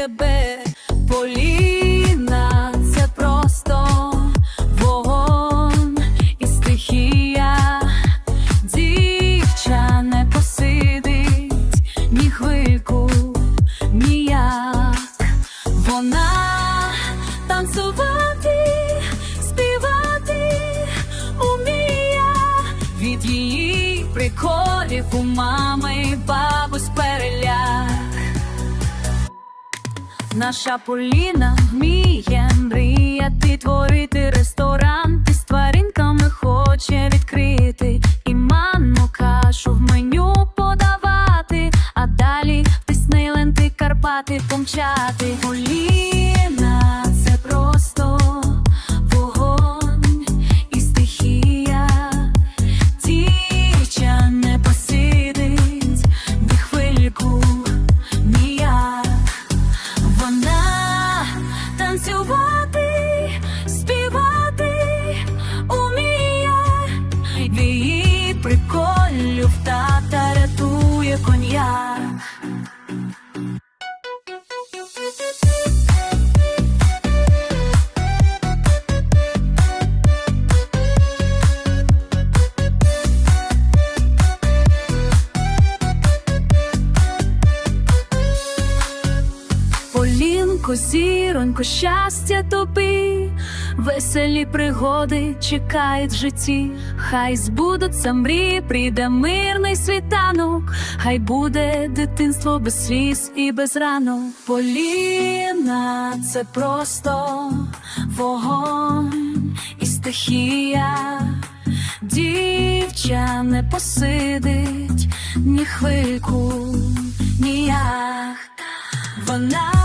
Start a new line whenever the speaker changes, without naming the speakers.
тебе. Поліна, це просто вогонь і стихія. Дівча не посидить ні хвильку, ніяк. Вона танцювати, співати уміє від її приколів у мами бабусь переляк. Наша Поліна вміє мріяти, творити ресторан, ти з тваринками хоче відкрити, і манну кашу в меню подавати, а далі в Диснейленд і Карпати помчати. Поліна танцювати, співати уміє, від її приколів тата рятує коньяк. Полінко, зіронько, щастя тобі, веселі пригоди чекають в житті. Хай збудуться мрії, прийде мирний світанок, хай буде дитинство без сліз і без ранок. Поліна, це просто вогонь і стихія. Дівча не посидить ні хвильку, ніяк. Вона